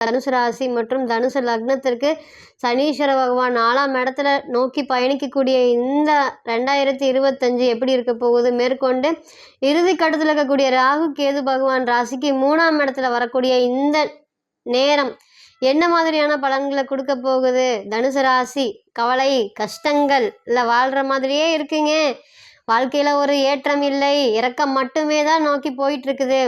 தனுசு ராசி மற்றும் தனுசு லக்னத்திற்கு சனீஸ்வர பகவான் நாலாம் இடத்துல நோக்கி பயணிக்கக்கூடிய இந்த ரெண்டாயிரத்தி இருபத்தஞ்சு எப்படி இருக்க போகுது? மேற்கொண்டு இறுதி கட்டத்தில் இருக்கக்கூடிய ராகு கேது பகவான் ராசிக்கு மூணாம் இடத்துல வரக்கூடிய இந்த நேரம் என்ன மாதிரியான பலன்களை கொடுக்க போகுது? தனுசு ராசி கவலை கஷ்டங்கள் இல்லை வாழ்கிற மாதிரியே இருக்குங்க. வாழ்க்கையில் ஒரு ஏற்றம் இல்லை. இறக்கம் மட்டுமே தான் நோக்கி போயிட்டு இருக்குது.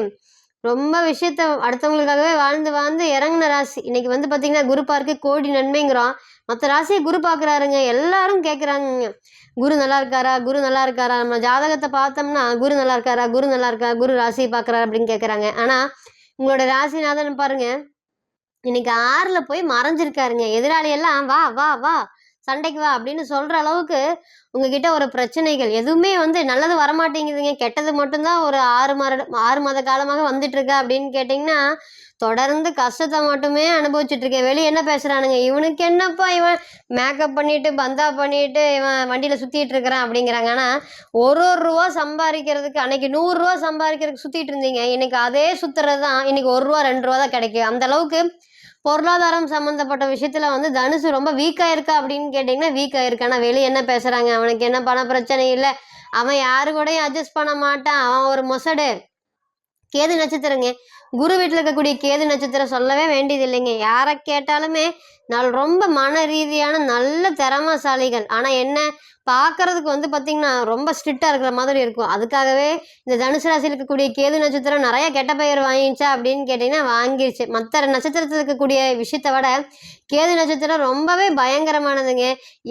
ரொம்ப விஷயத்த அடுத்தவங்களுக்காகவே வாழ்ந்து வாழ்ந்து இறங்குன ராசி. இன்னைக்கு வந்து பார்த்தீங்கன்னா குரு பார்க்கு கோடி நன்மைங்கிறோம். மற்ற ராசியை குரு பார்க்குறாருங்க எல்லாரும் கேட்குறாங்க குரு நல்லா இருக்காரா? குரு நல்லா இருக்காரா? நம்ம ஜாதகத்தை பார்த்தோம்னா குரு நல்லா இருக்காரா? குரு நல்லா இருக்கா? குரு ராசியை பார்க்குறாரு அப்படின்னு கேட்குறாங்க ஆனால் உங்களோட ராசிநாதன் பாருங்க. இன்னைக்கு ஆறில் போய் மறைஞ்சிருக்காருங்க. எதிராளி எல்லாம் வா வா வா. சண்டைக்கு வா அப்படின்னு சொல்கிற அளவுக்கு உங்ககிட்ட ஒரு பிரச்சனைகள் எதுவுமே வந்து நல்லது வரமாட்டேங்குதுங்க. கெட்டது மட்டும்தான் ஒரு ஆறு மாத ஆறு மாத காலமாக வந்துட்டுருக்கா அப்படின்னு கேட்டிங்கன்னா தொடர்ந்து கஷ்டத்தை மட்டுமே அனுபவிச்சுட்டு இருக்கேன் வெளியே என்ன பேசுகிறானுங்க இவனுக்கு என்னப்பா இவன் மேக்கப் பண்ணிட்டு பந்தா பண்ணிட்டு இவன் வண்டியில் சுற்றிட்டு இருக்கிறான் அப்படிங்கிறாங்க. ஆனால் ஒரு ஒரு ரூபா சம்பாதிக்கிறதுக்கு அன்னைக்கு நூறுரூவா சம்பாதிக்கிறதுக்கு சுற்றிட்டு இருந்தீங்க. இன்னைக்கு அதே சுற்றுறது தான் இன்னைக்கு ஒரு ரூபா ரெண்டு ரூபா தான் கிடைக்கும். அந்த அளவுக்கு பொருளாதாரம் சம்மந்தப்பட்ட விஷயத்துல வந்து தனுசு ரொம்ப வீக்கா இருக்கா அப்படின்னு கேட்டிங்கன்னா வீக்கா இருக்கு ஆனா வெளியே என்ன பேசுறாங்க? அவனுக்கு என்ன பண பிரச்சனை இல்லை. அவன் யாரு கூடயும் அட்ஜஸ்ட் பண்ண மாட்டான். அவன் ஒரு மொசடு. கேது நட்சத்திரங்க. குரு வீட்டில் இருக்கக்கூடிய கேது நட்சத்திரம் சொல்லவே வேண்டியது இல்லைங்க யாரை கேட்டாலுமே நல் ரொம்ப மன ரீதியான நல்ல திறமசாலிகள். ஆனால் என்ன பார்க்கறதுக்கு வந்து பார்த்திங்கன்னா ரொம்ப ஸ்ட்ரிக்டாக இருக்கிற மாதிரி இருக்கும். அதுக்காகவே இந்த தனுசு ராசியில் இருக்கக்கூடிய கேது நட்சத்திரம் நிறைய கெட்ட பெயர் வாங்கிச்சா அப்படின்னு கேட்டிங்கன்னா வாங்கிருச்சு. மற்ற நட்சத்திரத்தில் இருக்கக்கூடிய விஷயத்தை விட கேது நட்சத்திரம் ரொம்பவே பயங்கரமானதுங்க.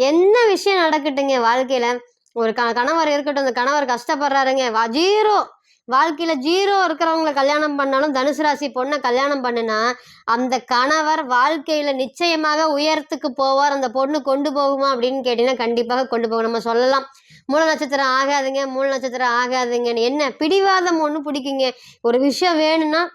என்ன விஷயம் நடக்கட்டுங்க வாழ்க்கையில்? ஒரு க கணவர் இருக்கட்டும் அந்த கணவர் கஷ்டப்படுறாருங்க. வஜீரோ வாழ்க்கையில ஜீரோ இருக்கிறவங்கள கல்யாணம் பண்ணாலும் தனுசு ராசி பொண்ணை கல்யாணம் பண்ணுனா அந்த கணவர் வாழ்க்கையில நிச்சயமாக உயரத்துக்கு போவார். அந்த பொண்ணு கொண்டு போகுமா அப்படின்னு கேட்டீங்கன்னா கண்டிப்பாக கொண்டு போகும். நம்ம சொல்லலாம். மூல நட்சத்திரம் ஆகாதுங்க மூல நட்சத்திரம் ஆகாதுங்கன்னு. என்ன? பிடிவாதம் ஒன்று பிடிக்குங்க. ஒரு விஷயம் வேணும்னா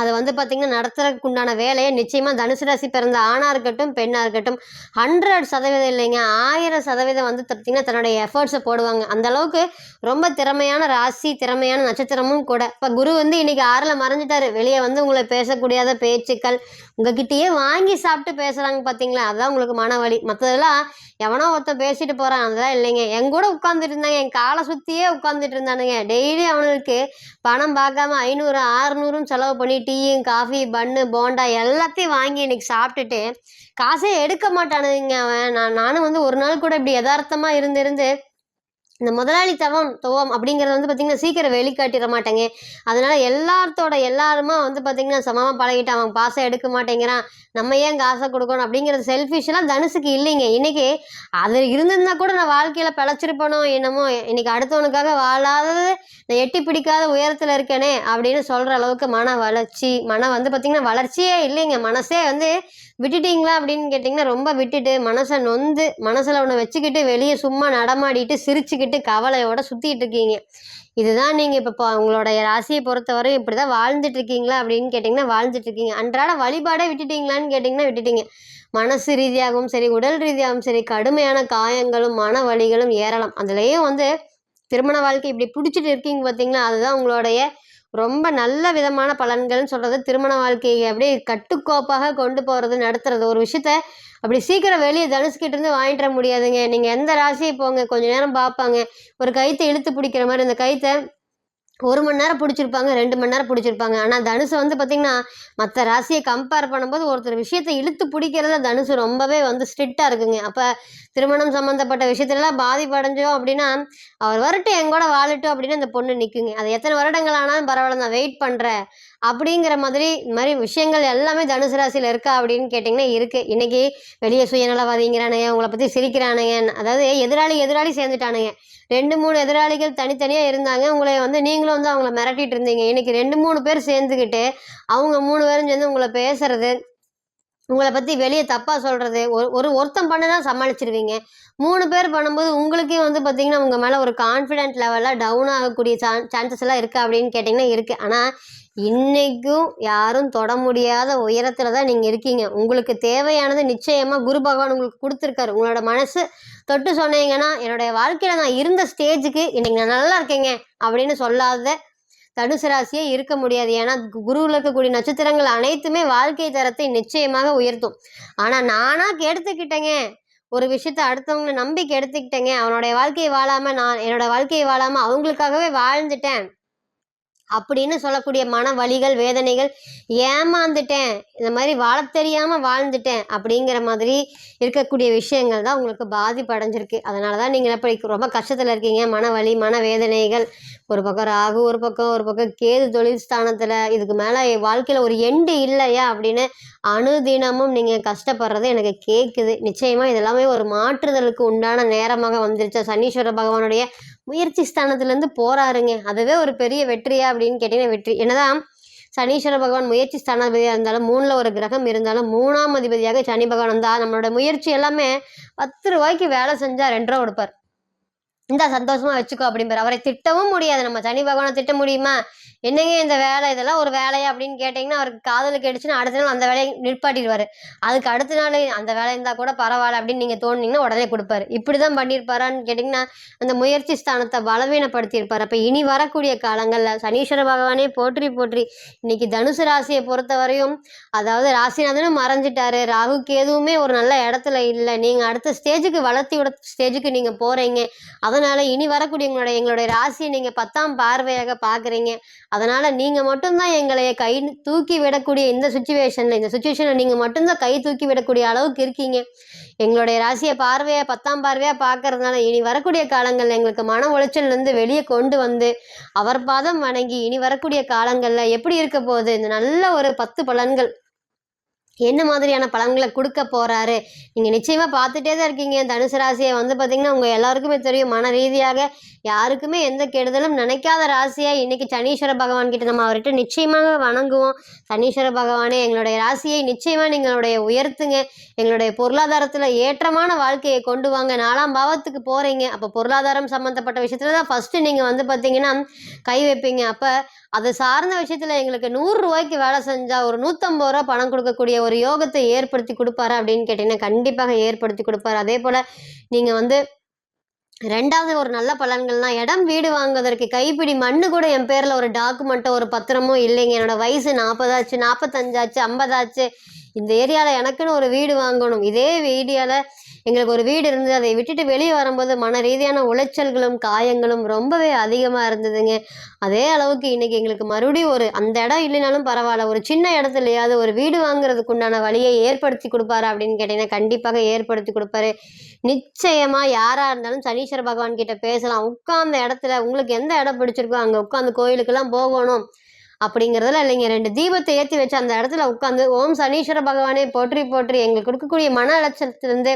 அதை வந்து பார்த்திங்கன்னா நடத்துறதுக்கு உண்டான வேலையை நிச்சயமாக தனுசு ராசி பிறந்த ஆணாக இருக்கட்டும் பெண்ணாக இருக்கட்டும் ஹண்ட்ரட் சதவீதம் இல்லைங்க ஆயிரம் சதவீதம் வந்து பார்த்திங்கன்னா தன்னுடைய எஃபர்ட்ஸை போடுவாங்க. அந்த அளவுக்கு ரொம்ப திறமையான ராசி திறமையான நட்சத்திரமும் கூட. இப்போ குரு வந்து இன்னைக்கு ஆறில் மறைஞ்சிட்டாரு. வெளியே வந்து உங்களை பேசக்கூடியாத பேச்சுக்கள் உங்ககிட்டயே வாங்கி சாப்பிட்டு பேசுகிறாங்க பார்த்தீங்களா அதுதான் உங்களுக்கு மனவலி மற்றதெல்லாம் எவனோ ஒருத்தன் பேசிட்டு போகிறான் அதெல்லாம் இல்லைங்க. என் கூட உட்காந்துட்டு இருந்தாங்க. என் காலை சுற்றியே உட்காந்துட்டு இருந்தானுங்க. டெய்லி அவனுக்கு பணம் பார்க்காம ஐநூறு ஆறுநூறும் செலவு பண்ணிட்டு டீயும் காஃபி பன்னு போண்டா எல்லாத்தையும் வாங்கி இன்னைக்கு சாப்பிட்டுட்டு காசே எடுக்க மாட்டானுங்க அவன். நான் நானும் வந்து ஒரு நாள் கூட இப்படி யதார்த்தமாக இருந்திருந்து இந்த முதலாளித்தவம் துவம் அப்படிங்கிறது வந்து பார்த்திங்கன்னா சீக்கிரம் வெளிக்காட்டிட மாட்டேங்க. அதனால எல்லாத்தோட எல்லாருமா வந்து பார்த்திங்கன்னா சமமாக பழகிட்டு அவன் பாசம் எடுக்க மாட்டேங்கிறான். நம்ம ஏன் காசை கொடுக்கணும் அப்படிங்கிறது செல்ஃபிஷ்லாம் தனுசுக்கு இல்லைங்க. இன்னைக்கு அது இருந்திருந்தா கூட நான் வாழ்க்கையில் பிழைச்சிருப்பனோ என்னமோ இன்னைக்கு அடுத்தவனுக்காக வாழாதது நான் எட்டி பிடிக்காத உயரத்தில் இருக்கேனே அப்படின்னு சொல்கிற அளவுக்கு மன வளர்ச்சி மன வந்து பார்த்திங்கன்னா வளர்ச்சியே இல்லைங்க. மனசே வந்து விட்டுட்டீங்களா அப்படின்னு கேட்டிங்கன்னா ரொம்ப விட்டுட்டு மனசை நொந்து மனசில் ஒன்று வச்சுக்கிட்டு வெளியே சும்மா நடமாடிட்டு சிரிச்சுக்கிட்டு கவலையோட சுற்றிட்டு இருக்கீங்க. இதுதான் நீங்கள் இப்போ உங்களுடைய ராசியை பொறுத்தவரை இப்படி தான் வாழ்ந்துட்டு இருக்கீங்களா அப்படின்னு கேட்டிங்கன்னா வாழ்ந்துட்டு இருக்கீங்க. அன்றாட வழிபாடே விட்டுட்டீங்களான்னு கேட்டிங்கன்னா விட்டுட்டீங்க. மனசு ரீதியாகவும் சரி உடல் ரீதியாகவும் சரி கடுமையான காயங்களும் மன வலிகளும் ஏறலாம். அதுலேயும் வந்து திருமண வாழ்க்கை இப்படி பிடிச்சிட்டு இருக்கீங்க பார்த்தீங்களா அதுதான் உங்களுடைய ரொம்ப நல்ல விதமான பலன்கள்னு சொல்கிறது திருமண வாழ்க்கையை அப்படியே கட்டுக்கோப்பாக கொண்டு போகிறது நடத்துறது. ஒரு விஷயத்த அப்படி சீக்கிரம் வெளியே தனுஷ்கிட்டேருந்து வாங்கிட்டு வர முடியாதுங்க. நீங்கள் எந்த ராசியை போங்க கொஞ்ச நேரம் பார்ப்பாங்க. ஒரு கைத்தை இழுத்து பிடிக்கிற மாதிரி இந்த கைத்தை ஒரு மணி நேரம் பிடிச்சிருப்பாங்க ரெண்டு மணி நேரம் பிடிச்சிருப்பாங்க. ஆனால் தனுசு வந்து பார்த்திங்கன்னா மற்ற ராசியை கம்பேர் பண்ணும்போது ஒருத்தர் விஷயத்தை இழுத்து பிடிக்கிறதுல தனுசு ரொம்பவே வந்து ஸ்ட்ரிக்டாக இருக்குங்க. அப்போ திருமணம் சம்மந்தப்பட்ட விஷயத்துலலாம் பாதிப்படைஞ்சோம் அப்படின்னா அவர் வரட்டும் என் கூட வாழட்டும் அப்படின்னு அந்த பொண்ணு நிற்குங்க அது எத்தனை வருடங்கள் ஆனாலும் பரவாயில்ல நான் வெயிட் பண்ணுறேன் அப்படிங்கிற மாதிரி இந்த மாதிரி விஷயங்கள் எல்லாமே தனுசு ராசியில் இருக்கா அப்படின்னு கேட்டிங்கன்னா இருக்குது இன்றைக்கி வெளியே சுயநலவாதிங்கிறானுங்க உங்களை பற்றி சிரிக்கிறானுங்க அதாவது எதிராளி எதிராளி சேர்ந்துட்டானுங்க. ரெண்டு மூணு எதிராளிகள் தனித்தனியாக இருந்தாங்க. உங்களை வந்து நீங்களும் வந்து அவங்கள மிரட்டிட்டு இருந்தீங்க. இன்னைக்கு ரெண்டு மூணு பேர் சேர்ந்துக்கிட்டு அவங்க மூணு பேரும் சேர்ந்து உங்களை பேசுறது உங்களை பற்றி வெளியே தப்பாக சொல்கிறது ஒரு ஒரு ஒருத்தன் பண்ண சமாளிச்சிருவீங்க. மூணு பேர் பண்ணும்போது உங்களுக்கே வந்து பார்த்தீங்கன்னா உங்கள் மேலே ஒரு கான்ஃபிடென்ட் லெவலாக டவுன் ஆகக்கூடிய சான் சான்சஸ் எல்லாம் இருக்கா அப்படின்னு கேட்டிங்கன்னா இருக்குது ஆனால் இன்னைக்கும் யாரும் தொட முடியாத உயரத்தில் தான் நீங்கள் இருக்கீங்க. உங்களுக்கு தேவையானது நிச்சயமாக குரு பகவான் உங்களுக்கு கொடுத்துருக்காரு. உங்களோட மனசு தொட்டு சொன்னீங்கன்னா என்னுடைய வாழ்க்கையில் நான் இருந்த ஸ்டேஜுக்கு இன்னைக்கு நான் நல்லா இருக்கேங்க அப்படின்னு சொல்லாத தனுசு ராசியே இருக்க முடியாது. ஏன்னா குருவில் இருக்கக்கூடிய நட்சத்திரங்கள் அனைத்துமே வாழ்க்கை தரத்தை நிச்சயமாக உயர்த்தும். ஆனால் நானாக கெடுத்துக்கிட்டேங்க. ஒரு விஷயத்த அடுத்தவங்க நம்பி கெடுத்துக்கிட்டேங்க அவனுடைய வாழ்க்கையை வாழாம நான் என்னோட வாழ்க்கையை வாழாம அவங்களுக்காகவே வாழ்ந்துட்டேன். அப்படின்னு சொல்லக்கூடிய மன வலிகள் வேதனைகள் ஏமாந்துட்டேன் இந்த மாதிரி வாழத் தெரியாமல் வாழ்ந்துட்டேன் அப்படிங்கிற மாதிரி இருக்கக்கூடிய விஷயங்கள் தான் உங்களுக்கு பாதிப்பு அடைஞ்சிருக்கு அதனால தான் நீங்கள் இப்படி ரொம்ப கஷ்டத்தில் இருக்கீங்க. மன வலி மன வேதனைகள் ஒரு பக்கம் ராகு ஒரு பக்கம் ஒரு பக்கம் கேது தொழில் ஸ்தானத்தில் இதுக்கு மேலே வாழ்க்கையில் ஒரு எண்டு இல்லையா அப்படின்னு அணுதினமும் நீங்கள் கஷ்டப்படுறது எனக்கு கேட்குது நிச்சயமாக இதெல்லாமே ஒரு மாற்றுதலுக்கு உண்டான நேரமாக வந்துருச்சு. சனீஸ்வர பகவானுடைய முயற்சி ஸ்தானத்துலேருந்து போகிறாருங்க அதுவே ஒரு பெரிய வெற்றியா அப்படின்னு கேட்டிங்கன்னா வெற்றி. என்னதான் சனீஸ்வர பகவான் முயற்சி ஸ்தானாதிபதியாக இருந்தாலும் மூணில் ஒரு கிரகம் இருந்தாலும் மூணாம் அதிபதியாக சனி பகவான் வந்தால் நம்மளோட முயற்சி எல்லாமே பத்து ரூபாய்க்கு வேலை செஞ்சால் ரெண்டு ரூபா கொடுப்பார். இந்த சந்தோஷமா வச்சுக்கோ அப்படிம்பாரு. அவரை திட்டவும் முடியாது. நம்ம சனி பகவானை திட்ட முடியுமா? என்னங்க இந்த வேலை? இதெல்லாம் ஒரு வேலையா அப்படின்னு கேட்டிங்கன்னா அவருக்கு காதல் கேட்டுச்சுன்னா அடுத்த நாள் அந்த வேலையை நிற்பாட்டிடுவார் அதுக்கு அடுத்த நாள் அந்த வேலை இருந்தால் கூட பரவாயில்ல அப்படின்னு நீங்கள் தோணுனீங்கன்னா உடனே கொடுப்பாரு. இப்படி தான் பண்ணியிருப்பாரான்னு கேட்டிங்கன்னா அந்த முயற்சி ஸ்தானத்தை பலவீனப்படுத்தியிருப்பார். அப்போ இனி வரக்கூடிய காலங்களில் சனீஸ்வர பகவானே போற்றி போற்றி. இன்னைக்கு தனுசு ராசியை பொறுத்தவரையும் அதாவது ராசிநாதனும் மறைஞ்சிட்டாரு. ராகுக்கு எதுவுமே ஒரு நல்ல இடத்துல இல்லை. நீங்கள் அடுத்த ஸ்டேஜுக்கு வளர்த்தி விட ஸ்டேஜுக்கு நீங்கள் போகிறீங்க அதனால் இனி வரக்கூடிய எங்களுடைய எங்களுடைய ராசியை நீங்கள் பத்தாம் பார்வையாக பார்க்குறீங்க. அதனால் நீங்கள் மட்டும்தான் எங்களை கை தூக்கி விடக்கூடிய இந்த சுச்சுவேஷனில் இந்த சுச்சுவேஷனில் நீங்கள் மட்டும்தான் கை தூக்கி விடக்கூடிய அளவுக்கு இருக்கீங்க. எங்களுடைய ராசியை பார்வையை பத்தாம் பார்வையாக பார்க்கறதுனால இனி வரக்கூடிய காலங்களில் எங்களுக்கு மன உளைச்சல்லேருந்து வெளியே கொண்டு வந்து அவர் பாதம் வணங்கி இனி வரக்கூடிய காலங்களில் எப்படி இருக்க போகுது? இந்த நல்ல ஒரு பத்து பலன்கள். என்ன மாதிரியான பலன்களை கொடுக்க போகிறாரு நீங்கள் நிச்சயமாக பார்த்துட்டே தான் இருக்கீங்க. தனுசு ராசியை வந்து பார்த்தீங்கன்னா உங்கள் எல்லாருக்குமே தெரியும். மன ரீதியாக யாருக்குமே எந்த கெடுதலும் நினைக்காத ராசியாக இன்னைக்கு சனீஸ்வர பகவான் கிட்ட நம்ம அவர்கிட்ட நிச்சயமாக வணங்குவோம். சனீஸ்வர பகவானே எங்களுடைய ராசியை நிச்சயமாக நீங்களுடைய உயர்த்துங்க. எங்களுடைய பொருளாதாரத்தில் ஏற்றமான வாழ்க்கையை கொண்டு வாங்க. நாலாம் பாவத்துக்கு போகிறீங்க அப்போ பொருளாதாரம் சம்மந்தப்பட்ட விஷயத்தில் தான் ஃபஸ்ட்டு நீங்கள் வந்து பார்த்தீங்கன்னா கை வைப்பீங்க. அப்போ அது சார்ந்த விஷயத்தில் எங்களுக்கு நூறு ரூபாய்க்கு வேலை செஞ்சால் ஒரு நூற்றம்பது ரூபா பணம் கொடுக்கக்கூடிய ஒரு யோகத்தை ஏற்படுத்தி கொடுப்பாரு அப்படின்னு கேட்டிங்கன்னா கண்டிப்பாக ஏற்படுத்தி கொடுப்பாரு. அதே போல் நீங்கள் வந்து ரெண்டாவது ஒரு நல்ல பலன்கள்னா இடம் வீடு வாங்குவதற்கு கைப்பிடி மண்ணு கூட என் பேரில் ஒரு டாக்குமெண்ட்டோ ஒரு பத்திரமோ இல்லைங்க. என்னோடய வயசு நாற்பதாச்சு நாற்பத்தஞ்சாச்சு ஐம்பதாச்சு. இந்த ஏரியாவில் எனக்குன்னு ஒரு வீடு வாங்கணும். இதே ஏரியாவில் எங்களுக்கு ஒரு வீடு இருந்தது. அதை விட்டுட்டு வெளியே வரும்போது மன ரீதியான உளைச்சல்களும் காயங்களும் ரொம்பவே அதிகமாக இருந்ததுங்க. அதே அளவுக்கு இன்னைக்கு எங்களுக்கு மறுபடியும் ஒரு அந்த இடம் இல்லைனாலும் பரவாயில்ல. ஒரு சின்ன இடத்துலையாவது ஒரு வீடு வாங்குறதுக்கு உண்டான வழியை ஏற்படுத்தி கொடுப்பாரு அப்படின்னு கேட்டிங்கன்னா கண்டிப்பாக ஏற்படுத்தி கொடுப்பாரு. நிச்சயமாக யாராக இருந்தாலும் சனீஸ்வர பகவான் கிட்ட பேசலாம். உட்கார்ந்த இடத்துல உங்களுக்கு எந்த இடம் பிடிச்சிருக்கோ அங்கே உட்காந்து கோயிலுக்கெல்லாம் போகணும் அப்படிங்கிறதுல இல்லைங்க. ரெண்டு தீபத்தை ஏற்றி வச்சு அந்த இடத்துல உட்காந்து ஓம் சனீஸ்வர பகவானே போற்றி போற்றி எங்களுக்கு கொடுக்கக்கூடிய மன அலட்சத்திலிருந்து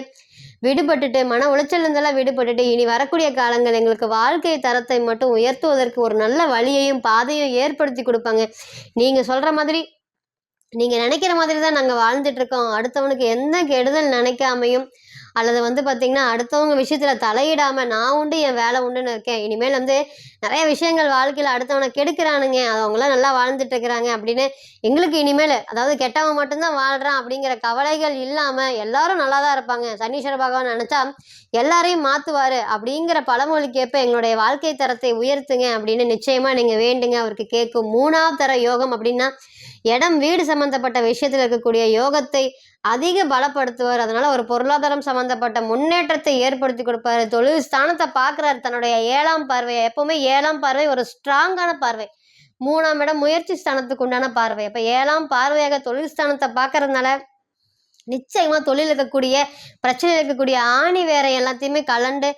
விடுபட்டுட்டு மன உளைச்சலிருந்தெல்லாம் விடுபட்டுட்டு இனி வரக்கூடிய காலங்கள் எங்களுக்கு வாழ்க்கை தரத்தை மட்டும் உயர்த்துவதற்கு ஒரு நல்ல வழியையும் பாதையும் ஏற்படுத்தி கொடுப்பாங்க. நீங்கள் சொல்கிற மாதிரி நீங்கள் நினைக்கிற மாதிரி தான் நாங்கள் வாழ்ந்துட்டு இருக்கோம். அடுத்தவனுக்கு எந்த கெடுதல் நினைக்காமையும் அல்லது வந்து பார்த்திங்கன்னா அடுத்தவங்க விஷயத்தில் தலையிடாமல் நான் உண்டு என் வேலை உண்டுன்னு இருக்கேன். இனிமேல் வந்து நிறைய விஷயங்கள் வாழ்க்கையில் அடுத்தவனை கெடுக்கிறானுங்க. அது அவங்களாம் நல்லா வாழ்ந்துட்டு இருக்கிறாங்க அப்படின்னு எங்களுக்கு இனிமேல் அதாவது கெட்டவன் மட்டும்தான் வாழ்கிறான் அப்படிங்கிற கவலைகள் இல்லாமல் எல்லாரும் நல்லா தான் இருப்பாங்க. சனீஸ்வர பகவான் நினச்சா எல்லாரையும் மாற்றுவார் அப்படிங்கிற பழமொழிக்கேற்ப எங்களுடைய வாழ்க்கை தரத்தை உயர்த்துங்க அப்படின்னு நிச்சயமாக நீங்கள் வேண்டுங்க. அவருக்கு கேட்கும் மூணாவது தர யோகம் அப்படின்னா இடம் வீடு சம்மந்தப்பட்ட விஷயத்தில் இருக்கக்கூடிய யோகத்தை அதிக பலப்படுத்துவார். அதனால ஒரு பொருளாதாரம் சம்மந்தப்பட்ட முன்னேற்றத்தை ஏற்படுத்தி கொடுப்பாரு. தொழில் ஸ்தானத்தை பார்க்குறாரு. தன்னுடைய ஏழாம் பார்வையை எப்பவுமே ஏழாம் பார்வை ஒரு ஸ்ட்ராங்கான பார்வை. மூணாம் இடம் முயற்சி ஸ்தானத்துக்கு உண்டான பார்வை. அப்போ ஏழாம் பார்வையாக தொழில் ஸ்தானத்தை பார்க்கறதுனால நிச்சயமா தொழில் இருக்கக்கூடிய பிரச்சனை இருக்கக்கூடிய ஆணி வேற எல்லாத்தையுமே கலண்டு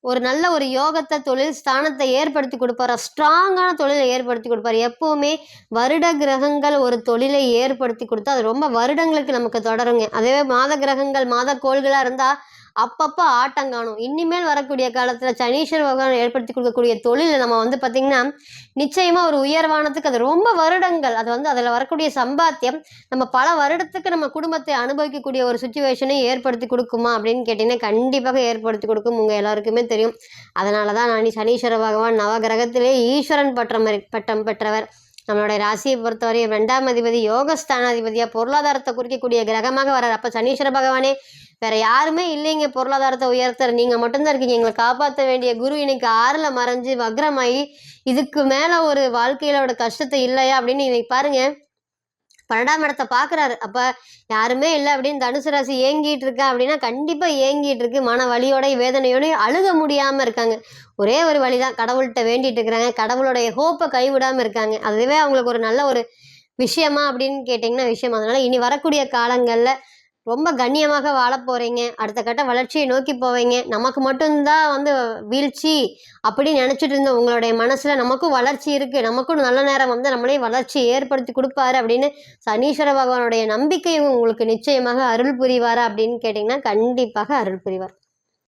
ஒரு நல்ல ஒரு யோகத்தை தொழில் ஸ்தானத்தை ஏற்படுத்தி கொடுப்பார். ஸ்ட்ராங்கான தொழிலை ஏற்படுத்தி கொடுப்பார். எப்போவுமே வருட கிரகங்கள் ஒரு தொழிலை ஏற்படுத்தி கொடுத்தா அது ரொம்ப வருடங்களுக்கு நமக்கு தொடருங்க. அதே மாத கிரகங்கள் மாத கோள்களாக இருந்தால் அப்பப்போ ஆட்டம் காணும். இனிமேல் வரக்கூடிய காலத்தில் சனீஸ்வர பகவான் ஏற்படுத்தி கொடுக்கக்கூடிய தொழில் நம்ம வந்து பார்த்திங்கன்னா நிச்சயமாக ஒரு உயர்வானத்துக்கு அது ரொம்ப வருடங்கள். அது வந்து அதில் வரக்கூடிய சம்பாத்தியம் நம்ம பல வருடத்துக்கு நம்ம குடும்பத்தை அனுபவிக்கக்கூடிய ஒரு சுச்சுவேஷனை ஏற்படுத்தி கொடுக்குமா அப்படின்னு கேட்டிங்கன்னா கண்டிப்பாக ஏற்படுத்தி கொடுக்கும். உங்கள் எல்லாருக்குமே தெரியும். அதனால தான் நான் சனீஸ்வர பகவான் நவகிரகத்திலே ஈஸ்வரன் பட்டம் பட்டம் பெற்றவர். நம்மளுடைய ராசியை பொறுத்தவரை ரெண்டாம் அதிபதி யோகஸ்தானாதிபதியாக பொருளாதாரத்தை குறிக்கக்கூடிய கிரகமாக வரார் அப்போ சனீஸ்வர பகவானே வேற யாருமே இல்லைங்க பொருளாதாரத்தை உயர்த்துற. நீங்கள் மட்டும்தான் இருக்கீங்க. எங்களை காப்பாற்ற வேண்டிய குரு இன்னைக்கு ஆறில் மறைஞ்சு வக்ரமாயி இதுக்கு மேலே ஒரு வாழ்க்கையிலோட கஷ்டத்தை இல்லையா அப்படின்னு இன்னைக்கு பாருங்க. பன்னெண்டாம் இடத்தை பார்க்குறாரு அப்போ யாருமே இல்லை அப்படின்னு தனுசு ராசி ஏங்கிட்டு இருக்கா அப்படின்னா கண்டிப்பாக ஏங்கிட்டு இருக்கு. மன வழியோடய வேதனையோடய அழுக முடியாமல் இருக்காங்க. ஒரே ஒரு வழி தான் கடவுள்கிட்ட வேண்டிட்டு இருக்கிறாங்க. கடவுளுடைய ஹோப்பை கைவிடாமல் இருக்காங்க. அதுவே அவங்களுக்கு ஒரு நல்ல ஒரு விஷயமா அப்படின்னு கேட்டிங்கன்னா விஷயம். அதனால் இனி வரக்கூடிய காலங்களில் ரொம்ப கண்ணியமாக வாழ போகிறீங்க அடுத்த கட்ட வளர்ச்சியை நோக்கி போவீங்க. நமக்கு மட்டும்தான் வந்து வீழ்ச்சி அப்படின்னு நினச்சிட்டு இருந்த உங்களுடைய மனசில் நமக்கும் வளர்ச்சி இருக்குது நமக்கும் நல்ல நேரம் வந்து நம்மளே வளர்ச்சி ஏற்படுத்தி கொடுப்பாரு அப்படின்னு சனீஸ்வர பகவானுடைய நம்பிக்கை உங்களுக்கு நிச்சயமாக அருள் புரிவாரா அப்படின்னு கேட்டிங்கன்னா கண்டிப்பாக அருள் புரிவார்.